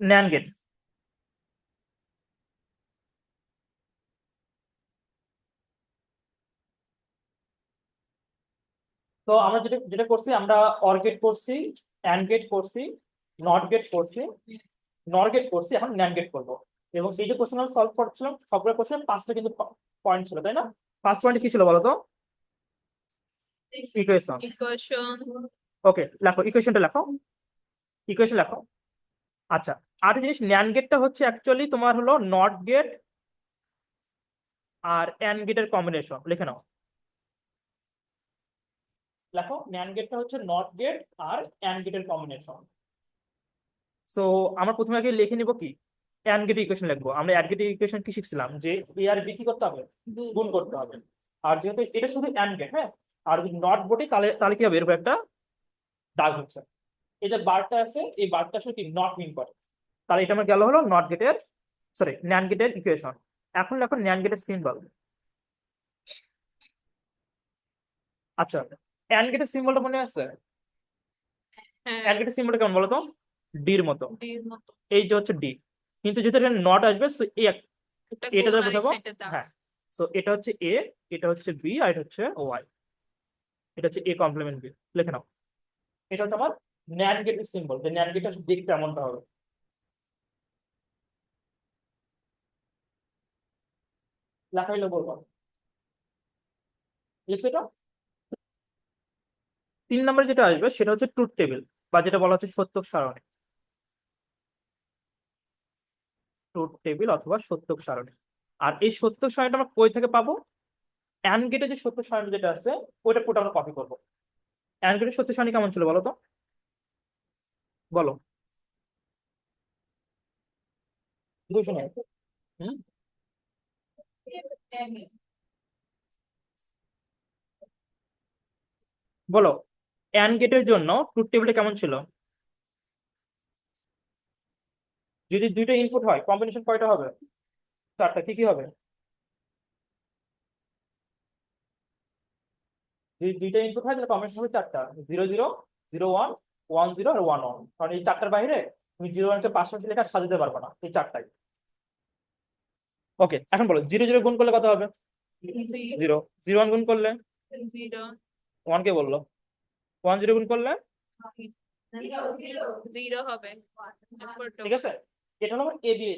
NAND gate. তো আমরা যেটা যেটা করছি আমরা অর গেট করছি অ্যান্ড গেট করছি নট গেট করছি নর গেট করছি এখন ন্যান গেট করব। এবং এই যে কোশ্চেন আমরা সলভ করছিলাম সবগুলো কোশ্চেন পাঁচটা কিন্তু পয়েন্ট ছিল তাই না? ফার্স্ট পয়েন্ট কি ছিল বলো তো? ইকুয়েশন ইকুয়েশন ওকে লেখো ইকুয়েশনটা লেখো। ইকুয়েশন লেখো। আচ্ছা আরেকটা জিনিস ন্যান গেটটা হচ্ছে অ্যাকচুয়ালি তোমার হলো নট গেট আর অ্যান্ড গেটের কম্বিনেশন লিখে নাও। লেখো ন্যান গেটটা হচ্ছে নট গেট আর অ্যান্ড গেটের কম্বিনেশন সো আমরা প্রথমে আগে লিখে নিব কি? অ্যান্ড গেট ইকুয়েশন লিখব। আমরা অ্যাড গেট ইকুয়েশন কি শিখছিলাম? যে এ আর বি কি করতে হবে? গুণ করতে হবে। আর যেহেতু এটা শুধু অ্যান্ড গেট হ্যাঁ? আর যদি নট বটে তাহলে তাহলে কি হবে? এরকম একটা দাগ হচ্ছে। এই যে বারটা আছে এই বারটা আসলে কি নট মিন করে? তাহলে এটা আমার গেল হলো নট গেটের সরি ন্যান গেটের ইকুয়েশন এখন লেখো ন্যান গেটের সিম্বল আচ্ছা অ্যান্ড গেটের সিম্বলটা মনে আছে? হ্যাঁ। অ্যান্ড গেটের সিম্বলটা কেমন বলো তো ডির মতো। এই যে হচ্ছে ডি কিন্তু যেহেতু এখানে নট আসবে এক- এটা এটা এই বোঝাবো? হ্যাঁ। সো এটা হচ্ছে এ এটা হচ্ছে বি আর এটা হচ্ছে ওয়াই এটা হচ্ছে এ কমপ্লিমেন্ট বি লিখে নাও। এটা হচ্ছে আমার ন্যান্ড গেটের সিম্বল যে ন্যান্ড গেটটা দেখতে এমনটা হবে বলব লিখছো এটা তিন নম্বরে যেটা আসবে, সেটা হচ্ছে ট্রুথ টেবিল বা যেটা বলা হচ্ছে সত্যক সারণী। ট্রুথ টেবিল অথবা সত্যক সারণী। আর এই সত্যক সারণীটা আমরা কই থেকে পাবো? অ্যান্ড গেটে যে সত্য সারণী যেটা আছে, ওইটা পুরো আমরা কপি করব। অ্যান্ড গেটের সত্য সারণী কেমন ছিল বলো তো? বলো। নয়। হুম? বলো অ্যান গেটের জন্য ট্রুথ টেবিলটা কেমন ছিল? যদি দুইটা ইনপুট হয় কম্বিনেশন কয়টা হবে? চারটা কি কি হবে? যদি দুইটা ইনপুট হয় তাহলে কম্বিনেশন হবে চারটা। Zero zero zero one one zero আর ওয়ান ওয়ান কারণ এই চারটার বাইরে তুমি জিরো ওয়ানকে পাশাপাশি লেখা সাজাতে পারবে না এই চারটাই। ওকে এখন বলো জিরো জিরো গুণ করলে কত হবে? জিরো জিরো ওয়ান গুণ করলে? ওয়ান কে বলল। ওয়ান জিরো গুণ করলে? জিরো হবে। ঠিক আছে? এটা হলো আমার এবি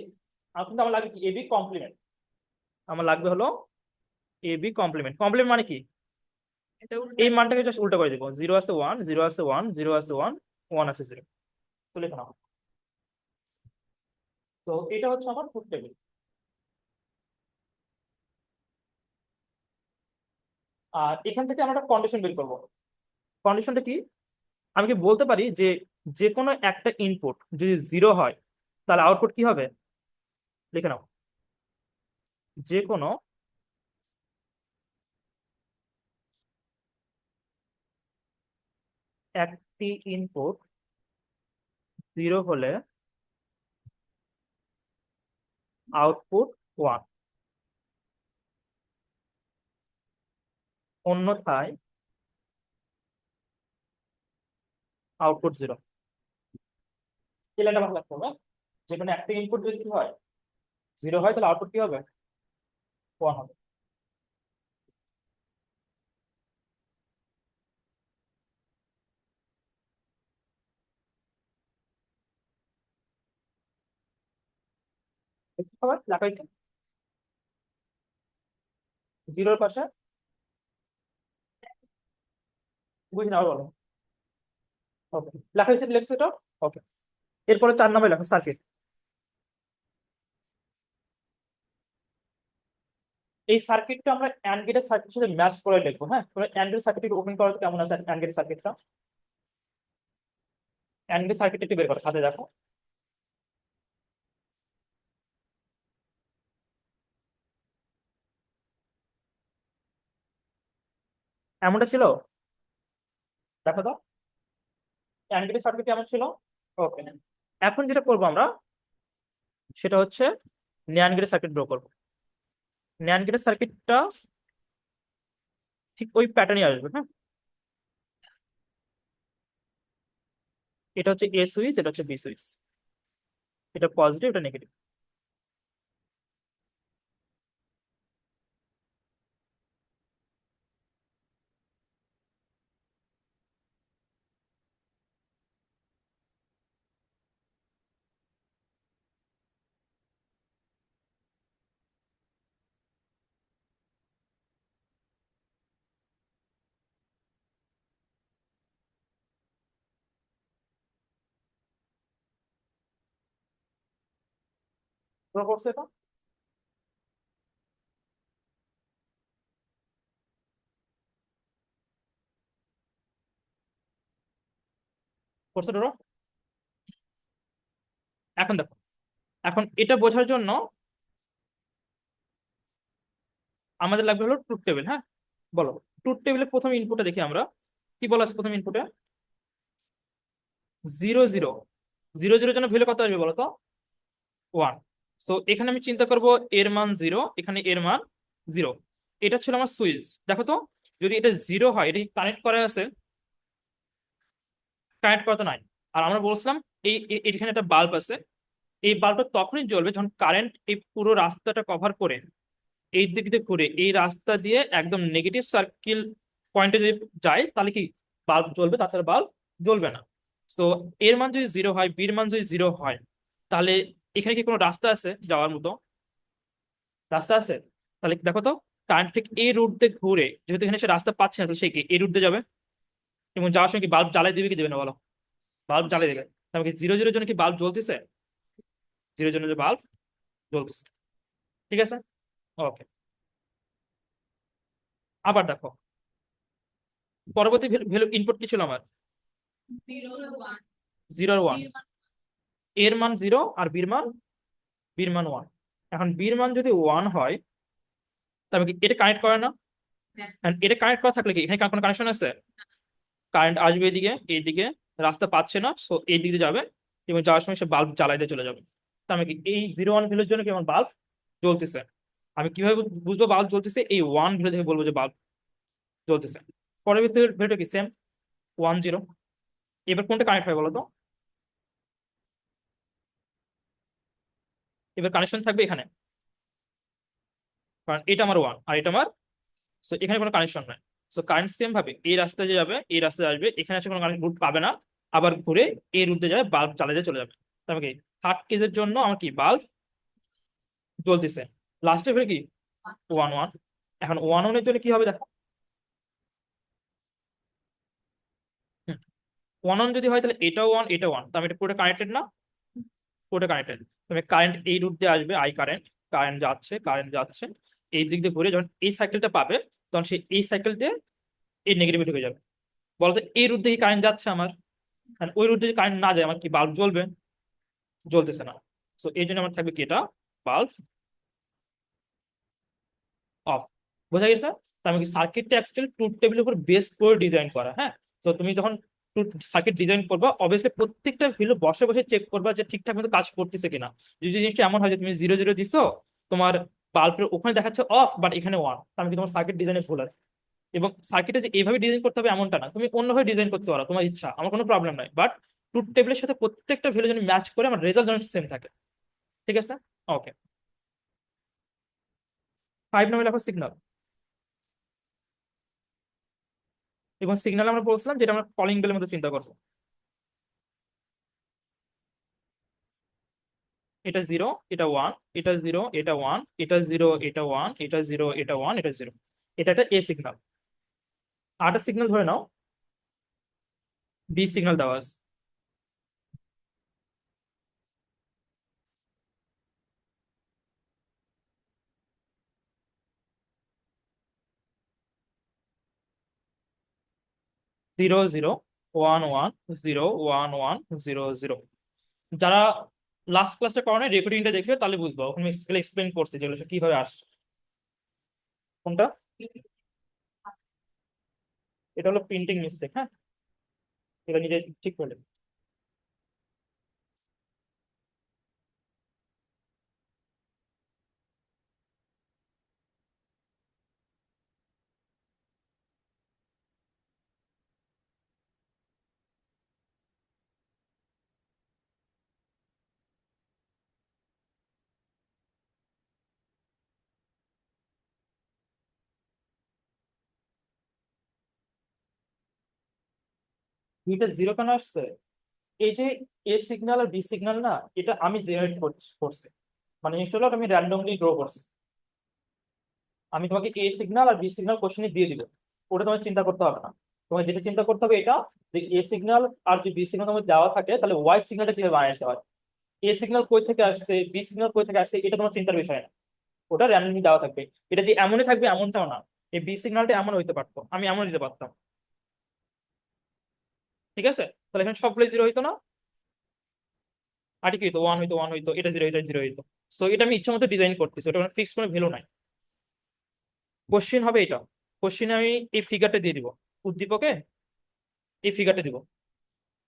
কিন্তু আমার লাগবে কি? এবি কমপ্লিমেন্ট আমার লাগবে হলো এবি কমপ্লিমেন্ট কমপ্লিমেন্ট মানে কি? এই মানটাকে জাস্ট উল্টো করে দেবো। জিরো আছে ওয়ান জিরো আছে ওয়ান জিরো আছে ওয়ান ওয়ান আছে জিরো তো লিখে নাও। তো এটা হচ্ছে আমার ফুড টেবিল আর এখান থেকে আমরা একটা কন্ডিশন বের করব। কন্ডিশনটা কি? আমি কি বলতে পারি যে যে কোনো একটা ইনপুট যদি জিরো হয় তাহলে আউটপুট কি হবে? লিখে নাও। যে কোনো একটি ইনপুট জিরো হলে আউটপুট ওয়ান অন্যথায় আউটপুট জিরো ভালো লাগতে হবে যেখানে কোনো একটা ইনপুট যদি হয় জিরো হয়, তাহলে আউটপুট কি হবে? ওয়ান হবে। এরপরে চার নম্বরে লেখো সার্কিট এই সার্কিটটা আমরা অ্যান্ড গেটের সার্কিটের সাথে ম্যাচ করে লিখব হ্যাঁ? তোমরা অ্যান্ড সার্কিট ওপেন করা কেমন আছে অ্যান্ড গেটের সার্কিটটা অ্যান্ড গেটের সার্কিট একটু বের করো, সাথে দেখো। এমনটা ছিল? দেখো তো। অ্যান্ড গেটের সার্কিট কেমন ছিল? ওকে এখন যেটা করব আমরা, সেটা হচ্ছে ন্যান সার্কিট ড্র করব। ন্যান সার্কিটটা ঠিক ওই প্যাটার্নই আসবে হ্যাঁ? এটা হচ্ছে এ সুইচ এটা হচ্ছে বি সুইচ এটা পজিটিভ এটা নেগেটিভ করছ এখন দেখো। এখন এটা বোঝার জন্য আমাদের লাগবে হলো ট্রুথ টেবিল হ্যাঁ? বলো। ট্রুথ টেবিলের প্রথম ইনপুটে দেখি আমরা। কি বলা আছে প্রথম ইনপুটে জিরো জিরো জিরো জিরোর জন্য ভ্যালু কত আসবে বলো তো? ওয়ান সো এখানে আমি চিন্তা করব এর মান জিরো এখানে এর মান জিরো এটা ছিল আমার সুইচ দেখো তো, যদি এটা জিরো হয়, এটা কানেক্ট করা আছে? কানেক্ট করা তো নাই। আর আমরা বলছিলাম, এই এখানে একটা বাল্ব আছে। এই বাল্বটা তখনই জ্বলবে যখন কারেন্ট এই পুরো রাস্তাটা কভার করে, এই দিক দিয়ে ঘুরে, এই রাস্তা দিয়ে একদম নেগেটিভ সার্কেল পয়েন্টে যদি যায়, তাহলে কি বাল্ব জ্বলবে? তাছাড়া বাল্ব জ্বলবে না। সো এর মান যদি জিরো হয় বির মান যদি জিরো হয়, তাহলে এখানে কি কোনো রাস্তা আছে যাওয়ার মতো? রাস্তা আছে? তাহলে দেখো তো কারেন্ট ঠিক এই রুট দিয়ে ঘুরে যেহেতু এখানে সে রাস্তা পাচ্ছে না তাহলে সে কি এই রুট দিয়ে যাবে? এবং যাওয়ার সময় কি বাল্ব জ্বালিয়ে দিবে কি দেবে না বলো? বাল্ব জ্বালিয়ে দেবে। তাহলে কি জিরো জিরোর জন্য কি বাল্ব জ্বলতেছে? জিরোর জন্য যে বাল্ব জ্বলতেছে। ঠিক আছে? ওকে আবার দেখো। পরবর্তী ভ্যালু ইনপুট কি ছিল আমার? জিরো ওয়ান জিরো ওয়ান এর মান জিরো আর বির মান বির মান ওয়ান এখন বির মান যদি ওয়ান হয় তবে কি এটা কানেক্ট করে না? হ্যাঁ। এটা কানেক্ট করা থাকলে কি? এখানে কোনো কানেকশন আছে? কারেন্ট আসবে এদিকে এইদিকে রাস্তা পাচ্ছে না সো এই দিকে যাবে এবং যাওয়ার সময় সে বাল্ব জ্বালাই দিয়ে চলে যাবে। তার মানে কি? এই জিরো ওয়ান ভ্যালুর জন্য কি আমার বাল্ব জ্বলতেছে? আমি কীভাবে বুঝব বাল্ব জ্বলতেছে? এই ওয়ান ভ্যালু থেকে বলব যে বাল্ব জ্বলতেছে। পরবর্তী ভ্যালুটা কি? সেম ওয়ান জিরো এবার কোনটা কানেক্ট হয় বলো তো এবার কানেকশন থাকবে এখানে। কারণ এটা আমার ওয়ান আর এটা আমার সো এখানে কোনো কানেকশন নাই। সো কারেন্ট সেম ভাবে এই রাস্তায় যে যাবে, এই রাস্তায় আসবে, এখানে এসে কোনো কারেন্ট রুট পাবে না, আবার ঘুরে এই রুটে যাবে বাল্ব জ্বালিয়ে চলে যাবে। তবে কি? থার্ড কেজের জন্য আমার কি? বাল্ব জ্বলতেছে। লাস্টে ফের কি? ওয়ান ওয়ান এখন ওয়ান ওয়ানের জন্য কি হবে দেখো? ওয়ান ওয়ান যদি হয় তাহলে এটা ওয়ান এটা ওয়ান তাহলে এটা পুরোটা কানেক্টেড না। পুরোটা কানেক্টেড তবে কারেন্ট এই রুট দিয়ে আসবে আই কারেন্ট কারেন্ট যাচ্ছে কারেন্ট যাচ্ছে। এই দিক দিয়ে ঘুরে যখন এই সাইকেলটা পাবে, তখন সে এই সাইকেল দিয়ে এই নেগেটিভে ঢুকে যাবে। বলতো এই রুট দিয়ে কারেন্ট যাচ্ছে আমার? আর ওই রুট দিয়ে কারেন্ট না যায়, আমার কি বাল্ব জ্বলবে? জ্বলতেছে না। সো এই জন্য আমার থাকবে কি এটা? বাল্ব অফ বোঝা গেছে? তার মানে কি সার্কিটটা অ্যাকচুয়ালি ট্রুথ টেবিলের উপর বেস করে ডিজাইন করা হ্যাঁ? তো তুমি যখন সার্কিট ডিজাইন করবা অবভিয়াসলি প্রত্যেকটা ভ্যালু বসে বসে চেক করবা যে ঠিকঠাক মতো কাজ করতেছে কিনা। যদি জিনিসটা এমন হয় যে তুমি জিরো জিরো দিছো, তোমার বাল্বের ওখানে দেখাচ্ছে অফ বাট এখানে ওয়ান তার মানে তোমার সার্কিট ডিজাইনে ভুল আছে? এবং সার্কিটে যে এইভাবে ডিজাইন করতে হবে এমনটা না। তুমি অন্যভাবে ডিজাইন করতে পারো, তোমার ইচ্ছা, আমার কোনো প্রবলেম নাই। বাট ট্রুথ টেবিলের সাথে প্রত্যেকটা ভ্যালু যেন ম্যাচ করে, আমার রেজাল্ট যেন সেম থাকে। ঠিক আছে? ওকে ফাইভ নামে লেখো সিগন্যাল এবং সিগন্যাল আমরা বলছিলাম যেটা আমরা কলিং বেলের মধ্যে চিন্তা করব। এটা জিরো এটা ওয়ান এটা জিরো এটা ওয়ান এটা জিরো এটা ওয়ান এটা জিরো এটা ওয়ান এটা জিরো এটা একটা এ সিগন্যাল আরেকটা সিগন্যাল ধরে নাও। বি সিগন্যাল দেওয়া আছে। Zero zero one one zero one one zero zero যারা লাস্ট ক্লাসটা নেই রেকর্ডিংটা দেখে তাহলে বুঝব। ওখানে এক্সপ্লেন করছি যেগুলো কীভাবে আসছে। কোনটা? এটা হলো প্রিন্টিং মিস্টেক হ্যাঁ? এটা নিজে ঠিক করে দুইটা জিরো কেন আসছে? এই যে এ সিগন্যাল আর বি সিগন্যাল না, এটা আমি জেনারেট করছি মানে জিনিসটা আমি র্যান্ডমলি গ্রো করছি। আমি তোমাকে এ সিগন্যাল আর বি সিগন্যাল কোশ্চেনে দিয়ে দিব। ওটা তোমার চিন্তা করতে হবে না। তোমার যেটা চিন্তা করতে হবে এটা, যে এ সিগন্যাল আর যে বি সিগন্যাল তোমার দেওয়া থাকে, তাহলে ওয়াই সিগন্যালটা কীভাবে বানাইতে হয়? এ সিগন্যাল কই থেকে আসছে বি সিগন্যাল কই থেকে আসছে, এটা তোমার চিন্তার বিষয় না। ওটা র্যান্ডমলি দেওয়া থাকবে। এটা যে এমনই থাকবে, এমনটাও না। এই বি সিগন্যালটা এমন হইতে পারতো। আমি এমন দিতে পারতাম। ঠিক আছে? তাহলে এখানে সবগুলো জিরো হইতো না? আর কি হইতো? ওয়ান হইতো ওয়ান হইতো, এটা জিরো এটা জিরো হইতো। সো এটা আমি ইচ্ছা মতো ডিজাইন করতেছি, ওটা কোনো ফিক্স কোনো ভ্যালু নাই। কোশ্চেন হবে এটা। কোশ্চেনে আমি এই ফিগারটা দিয়ে দিব। উদ্দীপকে এই ফিগারটা দিব।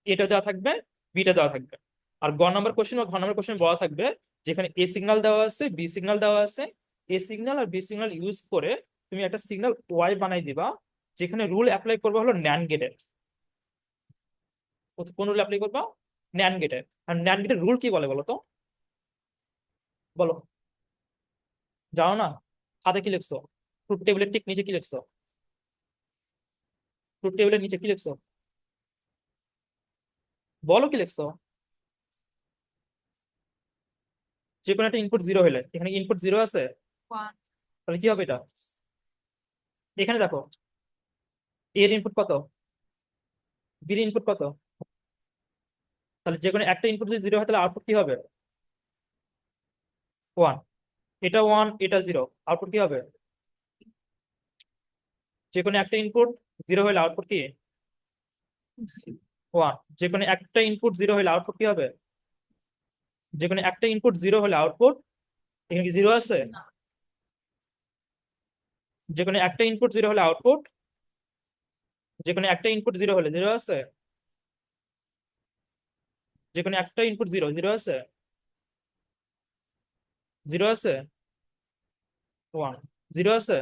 এটা দেওয়া থাকবে বিটা দেওয়া থাকবে। আর গ নাম্বার কোশ্চেন বা ঘ নাম্বার কোশ্চেন বলা থাকবে, যেখানে এ সিগনাল দেওয়া আছে বি সিগন্যাল দেওয়া আছে। এ সিগনাল আর বি সিগন্যাল ইউজ করে তুমি একটা সিগন্যাল ওয়াই বানাই দিবা, যেখানে রুল অ্যাপ্লাই করবে হলো ন্যান গেটের কোন রুল অ্যাপ্লাই করবা? ন্যান গেটের আর ন্যান গেটের রুল কি বলে বলো তো? বলো। জানো না? হাতে কি লিখছো? ট্রুথ টেবিলের ঠিক নিচে কি লিখছো? ট্রুথ টেবিলের নিচে কি লিখছো? বলো কি লিখছো? যে কোনো একটা ইনপুট জিরো হলে। এখানে ইনপুট জিরো আছে? তাহলে কি হবে এটা? এখানে দেখো। এর ইনপুট কত? বির ইনপুট কত? তাহলে যে কোনো একটা ইনপুট যদি জিরো হয় তাহলে আউটপুট কি হবে? ওয়ান এটা ওয়ান এটা জিরো আউটপুট কি হবে? যে কোনো একটা ইনপুট জিরো হলে আউটপুট কি? ওয়ান যে কোনো একটা ইনপুট জিরো হলে আউটপুট কি হবে? যে কোনো একটা ইনপুট জিরো হলে আউটপুট এখানে কি জিরো আছে। যে কোনো একটা ইনপুট জিরো হলে আউটপুট যে কোনো একটা ইনপুট জিরো হলে জিরো আছে? যে কোনো একটা ইনপুট জিরো জিরো আছে? জিরো আছে? ওয়ান জিরো আছে?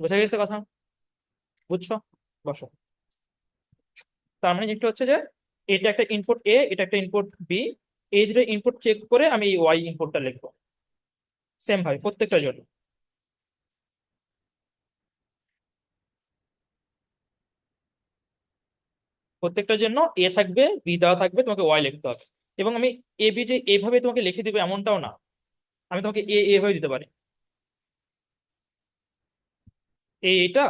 বোঝা গেছে কথা? বুঝছ? বসো। তার মানে জিনিসটা হচ্ছে যে, এটা একটা ইনপুট এ এটা একটা ইনপুট বি এই দুটো ইনপুট চেক করে আমি এই ওয়াই ইনপুটটা লিখব। সেম ভাবে, প্রত্যেকটা জন্য প্রত্যেকটার জন্য এ থাকবে বি দেওয়া থাকবে, তোমাকে ওয়াই লিখতে হবে। এবং আমি এ বি যে এভাবে তোমাকে লিখে দিবে এমনটাও না। আমি তোমাকে এ এভাবে দিতে পারি। এ এটা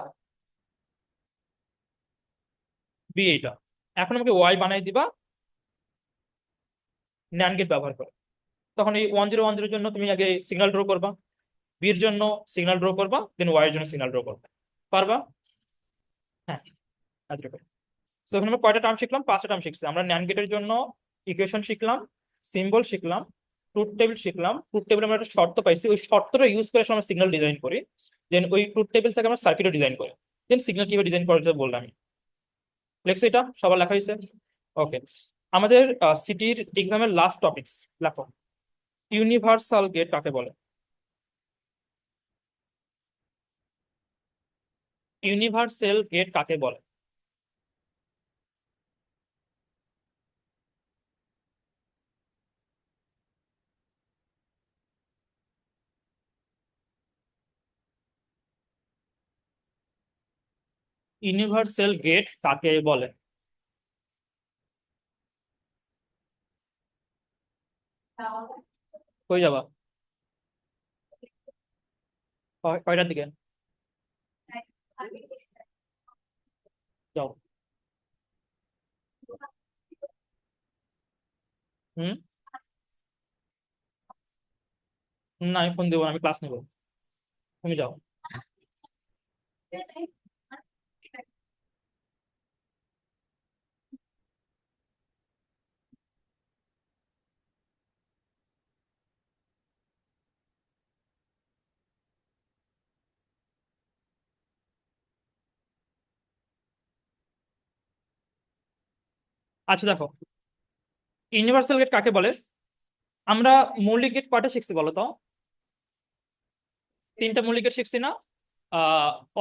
বি এটা এখন আমাকে ওয়াই বানাই দিবা ন্যান গেট ব্যবহার করে। তখন এই ওয়ান জিরো ওয়ান জিরোর জন্য তুমি আগে সিগন্যাল ড্র করবা বির জন্য সিগন্যাল ড্র করবা দেন ওয়াই এর জন্য সিগন্যাল ড্র করবা। পারবা? হ্যাঁ আচ্ছা সো এখানে আমরা কয়টা টার্ম শিখলাম? পাঁচটা টার্ম শিখছি। আমরা ন্যান গেটের জন্য ইকুয়েশন শিখলাম সিম্বল শিখলাম ট্রুথ টেবিল শিখলাম। ট্রুথ টেবিল আমরা একটা শর্ত পাইছি। ওই শর্তটা ইউজ করে আমরা সিগন্যাল ডিজাইন করি। দেন ওই ট্রুথ টেবিল থেকে আমরা সার্কিটও ডিজাইন করি। দেন সিগন্যাল কীভাবে ডিজাইন করা যায় বললাম। লেখছো এটা। সবার লেখা হয়েছে? ওকে আমাদের সিটির এক্সামের লাস্ট টপিকস লেখো। ইউনিভার্সাল গেট কাকে বলে? ইউনিভার্সাল গেট কাকে বলে? ইউনিভার্সাল গেট কাকে বলে? কই যাবা? কয়টার দিকে। যাও। হুম? না আমি ফোন দেবো না, আমি ক্লাস নেব। তুমি যাও। আচ্ছা দেখো। ইউনিভার্সাল গেট কাকে বলে? আমরা মৌলিক গেট কয়টা শিখছি বলো তো? তিনটা মৌলিক গেট শিখছি না?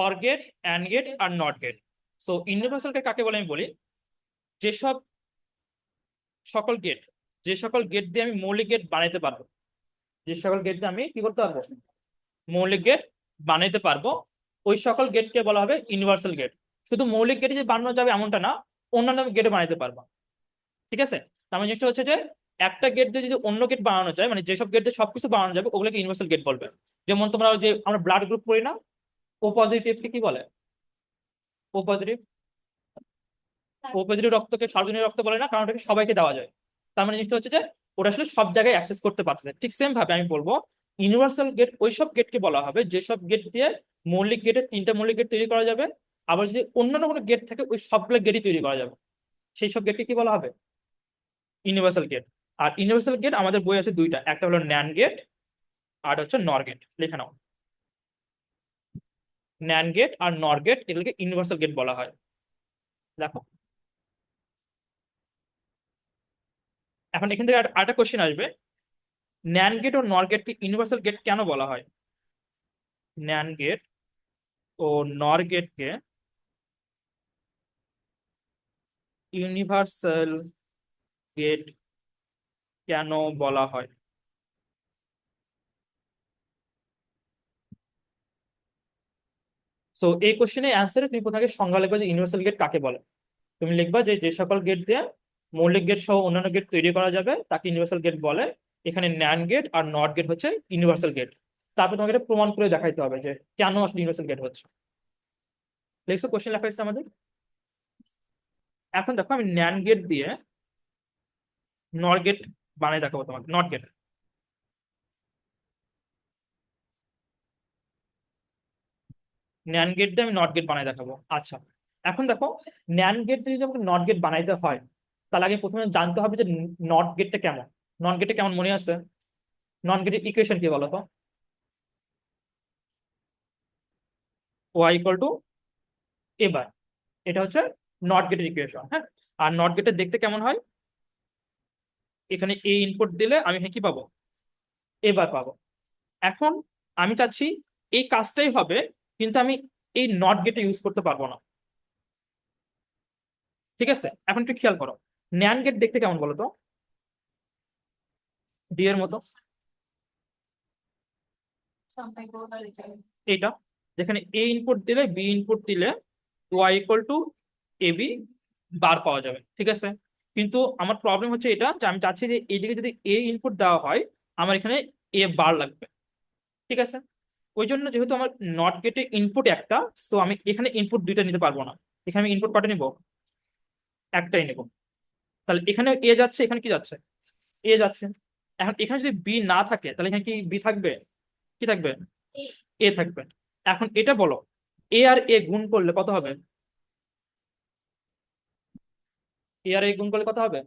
Or gate and gate R NOT gate so universal gate কাকে বলে আমি বলি? যেসব সকল গেট যে সকল গেট দিয়ে আমি মৌলিক গেট বানাইতে পারব যে সকল গেট দিয়ে আমি কি করতে পারব? মৌলিক গেট বানাইতে পারব। ওই সকল গেটকে বলা হবে ইউনিভার্সাল গেট শুধু মৌলিক গেটে যে বানানো যাবে এমনটা না অন্যান্য গেটে বানাইতে পারবা। ঠিক আছে? তার মানে জিনিসটা হচ্ছে যে, একটা গেট দিয়ে যদি অন্য গেট বানানো যায় মানে যেসব গেট দিয়ে সবকিছু বানানো যাবে, ওগুলোকে ইউনিভার্সাল গেট বলবে। যেমন তোমরা যে আমরা ব্লাড গ্রুপ করি না ও পজিটিভকে কি বলে? ও পজিটিভ ও পজিটিভ রক্তকে সার্বজনীন রক্ত বলে না, কারণ ওটাকে সবাইকে দেওয়া যায়। তার মানে জিনিসটা হচ্ছে যে ওটা আসলে সব জায়গায় অ্যাক্সেস করতে পারতেছে ঠিক সেম ভাবে আমি বলব ইউনিভার্সাল গেট ওইসব গেটকে বলা হবে, যেসব গেট দিয়ে মৌলিক গেটের তিনটা মৌলিক গেট তৈরি করা যাবে, আবার যদি অন্যান্য কোনো গেট থাকে, ওই সবগুলো গেটই তৈরি করা যাবে। সেই সব গেটকে কি বলা হবে? ইউনিভার্সাল গেট আর ইউনিভার্সাল গেট আমাদের বই আছে দুইটা। একটা হলো ন্যান গেট আর হচ্ছে নর গেট লিখে নাও। ন্যান গেট আর নর গেট এগুলোকে ইউনিভার্সাল গেট বলা হয়। দেখো। এখন এখান থেকে আর- আরেকটা কোশ্চেন আসবে। ন্যান গেট ও নর গেটকে ইউনিভার্সাল গেট কেন বলা হয়? ন্যান গেট ও নর গেটকে ইউনিভার্সাল গেট কেন বলা হয়? সো এই কোশ্চেনের অ্যান্সারে তুমি কোথাকে সংজ্ঞা লিখবে যে ইউনিভার্সাল গেট কাকে বলে? তুমি লিখবা যে যে সকল গেট দিয়ে মৌলিক গেট সহ অন্যান্য গেট তৈরি করা যাবে, তাকে ইউনিভার্সাল গেট বলে। এখানে ন্যান গেট আর নট গেট হচ্ছে ইউনিভার্সাল গেট তারপর তোমাকে এটা প্রমাণ করে দেখাইতে হবে যে, কেন আসলে ইউনিভার্সাল গেট হচ্ছে। লিখছো কোশ্চেন লেখা হয়েছে আমাদের? এখন দেখো আমি ন্যান গেট দিয়ে নট গেট বানিয়ে দেখাবো তোমাকে নট গেট ন্যান গেট দিয়ে আমি নট গেট বানাই দেখাবো আচ্ছা। এখন দেখো ন্যান গেট যদি আমাকে নট গেট বানাইতে হয়, তাহলে আগে প্রথমে জানতে হবে যে নট গেটটা কেমন। নট গেটে কেমন মনে আছে? নট গেটের ইকুয়েশন কি বলো তো ওয়াই ইকুয়াল টু এবার এটা হচ্ছে নট গেটের ইকুয়েশন হ্যাঁ? আর নট গেটের দেখতে কেমন হয়? এখানে এ ইনপুট দিলে আমি এখানে কি পাবো? এবার পাবো। এখন আমি চাচ্ছি এই কাজটাই হবে, কিন্তু আমি এই নট গেটে ইউজ করতে পারব না। ঠিক আছে? এখন একটু খেয়াল করো। ন্যান গেট দেখতে কেমন বলো তো? ডি এর মতো. এইটা, যেখানে এ ইনপুট দিলে বি ইনপুট দিলে Y equal to A B bar পাওয়া যাবে। ঠিক আছে? কিন্তু আমার প্রবলেম হচ্ছে এটা যে আমি চাচ্ছি যে এই দিকে যদি এ ইনপুট দেওয়া হয় আমার এখানে এ বার লাগবে। ঠিক আছে? ওই জন্য যেহেতু আমার নট গেটে ইনপুট একটা সো আমি এখানে ইনপুট দুইটা নিতে পারব না। এখানে আমি ইনপুট কটা নিব। একটাই নেব। তাহলে এখানে এ যাচ্ছে এখানে কি যাচ্ছে? এ যাচ্ছে। এখন এখানে যদি বি না থাকে তাহলে এখানে কি বি থাকবে? কি থাকবে? এ থাকবে। এখন এটা বলো এ আর এ গুণ করলে কত হবে? এ আর এ গুণ করলে কত হবে?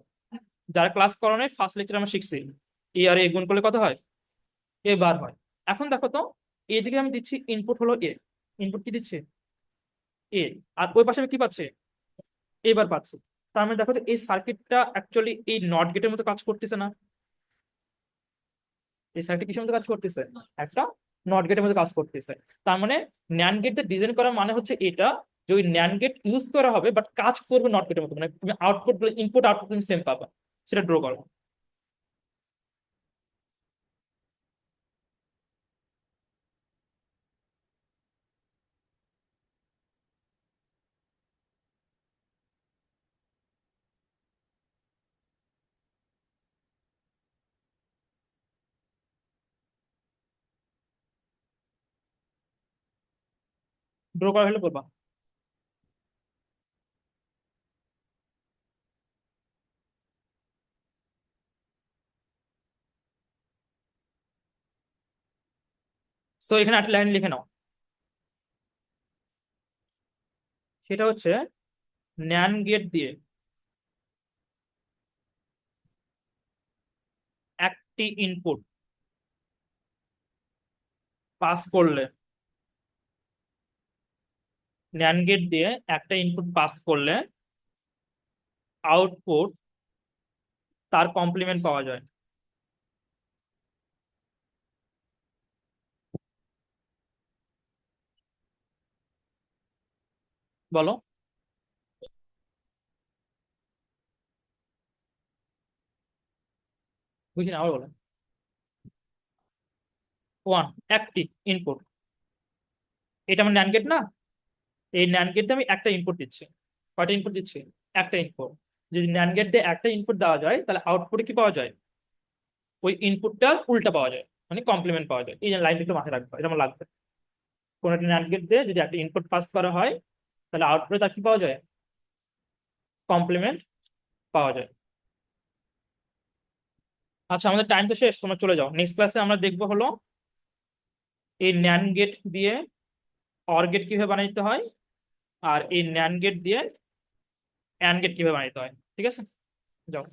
যারা ক্লাস করানোর ফার্স্ট লেকচার আমরা শিখছি। এ আর এ গুণ করলে কত হয়? এ বার হয়। এখন দেখো তো, এদিকে আমি দিচ্ছি ইনপুট হলো এ ইনপুট কি দিচ্ছে? এ আর ওই পাশে কি পাচ্ছি? এবার পাচ্ছি। তার মানে দেখো তো এই সার্কিটটা অ্যাকচুয়ালি এই নট গেটের মতো কাজ করতেছে না। এই সার্কিট কিসের মতো কাজ করতেছে? একটা নট গেটের মধ্যে কাজ করতেছে। তার মানে ন্যান গেট দিয়ে ডিজাইন করার মানে হচ্ছে এটা। যে ওই ন্যান গেট ইউজ করা হবে বাট কাজ করবে নট গেটের মতো মানে তুমি আউটপুট ইনপুট আউটপুট সেম পাবা, সেটা ড্র করো। ড্র করা হলে বলবা। সো এখানে একটা লাইন লিখে নাও। সেটা হচ্ছে ন্যান গেট দিয়ে একটি ইনপুট পাস করলে ন্যান গেট দিয়ে একটা ইনপুট পাস করলে আউটপুট তার কমপ্লিমেন্ট পাওয়া যায়। বলো। বুঝি না, আবার বলো। ওয়ান একটি ইনপুট এটা আমার ন্যান গেট না? এই ন্যান্ড গেট আমি একটা ইনপুট দিচ্ছি। কয়টা ইনপুট দিচ্ছি? একটা ইনপুট যদি ন্যান্ড গেট দিয়ে একটা ইনপুট দেওয়া যায়, তাহলে আউটপুটে কি পাওয়া যায়? ওই ইনপুটটা উল্টা পাওয়া যায় মানে কমপ্লিমেন্ট পাওয়া যায়। এই লাইনটা একটু মাথায় রাখবে, এটা আমার লাগবে। কোনো একটা ন্যান্ড গেট দিয়ে যদি একটা ইনপুট পাস করা হয় তাহলে আউটপুটে তার কি পাওয়া যায়? কমপ্লিমেন্ট পাওয়া যায়। আচ্ছা আমাদের টাইম তো শেষ, তোমরা চলে যাও। নেক্সট ক্লাসে আমরা দেখব হলো, এই ন্যান গেট দিয়ে অর গেট কীভাবে বানাইতে হয়, আর এই ন্যান গেট দিয়ে অ্যান গেট কীভাবে বানাইতে হয়। ঠিক আছে? যাও।